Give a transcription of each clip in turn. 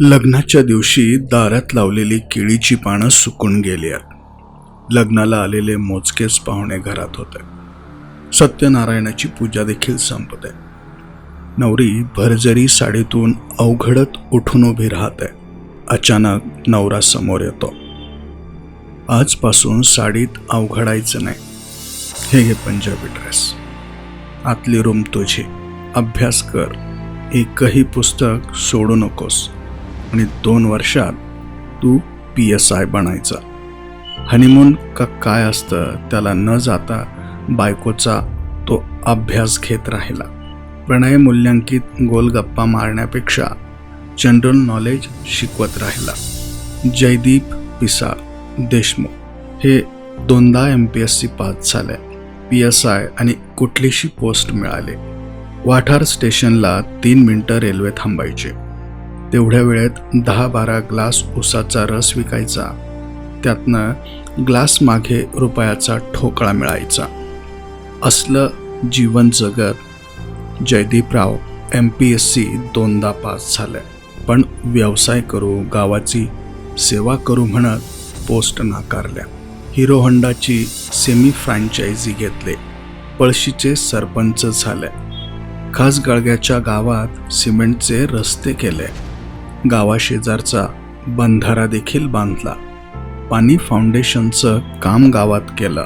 लग्नाच्या दिवशी दारात लावलेली केळीची पानं सुकून गेली आहेत लग्नाला आलेले मोजकेच पाहुणे घरात होते. सत्यनारायणाची पूजा देखील संपते. नवरी भरजरी साडीतून अवघडत उठून उभी राहते. अचानक नवरा समोर येतो. आजपासून साडीत अवघडायचं नाही. हे घे पंजाबी ड्रेस आतली रूम तुझी. अभ्यास कर. एकही पुस्तक सोडू नकोस. आणि दोन वर्षात तू पी एस आय बनायचा. हनीमून का काय असतं त्याला न जाता बायकोचा तो अभ्यास घेत राहिला. प्रणय मूल्यांकित गोलगप्पा मारण्यापेक्षा जनरल नॉलेज शिकवत राहिला. जयदीप पिसाळ देशमुख हे दोनदा M P S C pass झाले. पी एस आय आणि कुठलीशी पोस्ट मिळाली. वाठार स्टेशनला तीन मिनटं रेल्वे थांबायची. तेवढ्या वेळेत दहा बारा ग्लास उसाचा रस विकायचा. त्यातनं ग्लास मागे रुपयाचा ठोकळा मिळायचा. असलं जीवन जगत Jaydeeprao M P S C दोनदा पास झालं. पण व्यवसाय करू गावाची सेवा करू म्हणत पोस्ट नाकारल्या. हिरो होंडाची सेमी फ्रँचायझी घेतले. पळशीचे सरपंच झाले. खास गळग्याच्या गावात सिमेंटचे रस्ते केले. गावाशेजारचा बंधारा देखील बांधला. पाणी फाउंडेशनचं काम गावात केलं.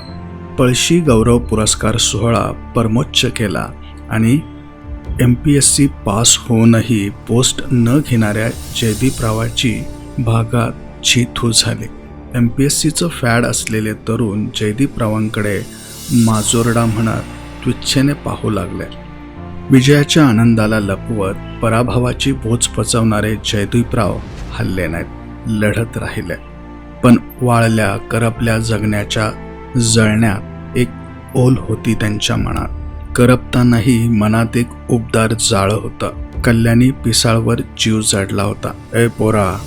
पळशी गौरव पुरस्कार सोहळा परमोच्च केला आणि M P S C pass होऊनही पोस्ट न घेणाऱ्या जयदीपरावाची भागात छीथू झाली. एम पी एस सीचं फॅड असलेले तरुण जयदीपरावांकडे माजोरडा म्हणत तुच्छेने पाहू लागले. विजयाच्या आनंदाला लपवत पराभवाची बोच पचवणारे जयदीपराव हल्ले नाहीत लढत राहिले. पण वाळल्या करपल्या जगण्याच्या जळण्यात एक ओल होती त्यांच्या मनात. करपतानाही मनात एक उबदार जाळं होतं. कल्याणी पिसाळवर जीव जडला होता. ए पोरा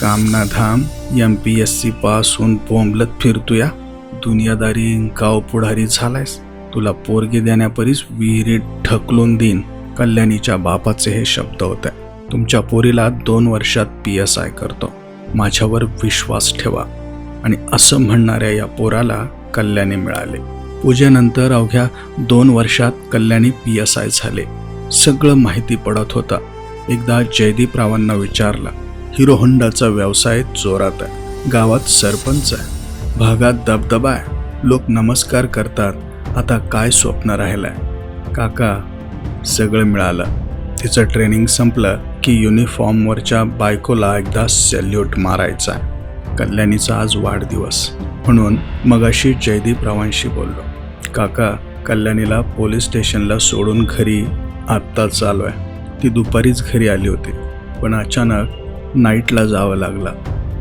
काम धाम M P S C pass होऊन बोंबलत फिरतोया? दुनियादारी गाव पुढारी झालायस? तुला पोरगी देण्यापरीस विहिरीत ढकलून देईन. कल्याणीच्या बापाचे हे शब्द होते. तुमच्या पोरीला दोन वर्षात पी एस आय करतो. माझ्यावर विश्वास ठेवा. आणि असं म्हणणाऱ्या या पोराला कल्याणी मिळाले. पूजेनंतर अवघ्या दोन वर्षात कल्याणी पी एस आय झाले. सगळं माहिती पडत होता. एकदा जयदीपरावांना विचारलं हिरो होंडाचा व्यवसाय जोरात आहे. गावात सरपंच आहे. भागात दबदबा आहे. लोक नमस्कार करतात. आता काय स्वप्न राहिलंय? काका सगळं मिळालं. तिचं ट्रेनिंग संपलं की युनिफॉर्मवरच्या बायकोला एकदा सॅल्यूट मारायचा. कल्याणीचा आज वाढदिवस. म्हणून मगाशी जयदीपरावांशी बोललो. काका कल्याणीला पोलीस स्टेशनला सोडून घरी आत्ताच आलो आहे. ती दुपारीच घरी आली होती. पण अचानक नाईटला जावं लागलं.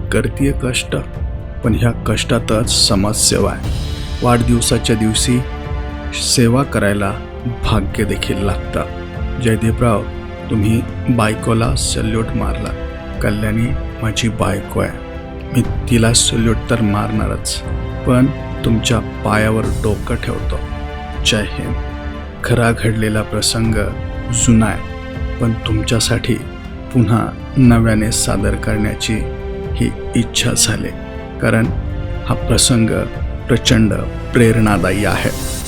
करतीये कष्ट. पण ह्या कष्टातच समाजसेवा आहे. वाढदिवसाच्या दिवशी सेवा करायला भाग्य देखील लागतं. जयदीपराव तुम्ही बायकोला सल्यूट मारला. कल्याणी माझी बायको आहे. मी तिला सल्यूट तर मारणारच. पण तुमच्या पायावर डोकं ठेवतो. जय हिंद. खरा घडलेला प्रसंग जुना आहे. पण तुमच्यासाठी पुन्हा नव्याने सादर करण्याची ही इच्छा झाली. कारण हा प्रसंग प्रचंड प्रेरणादायी आहे.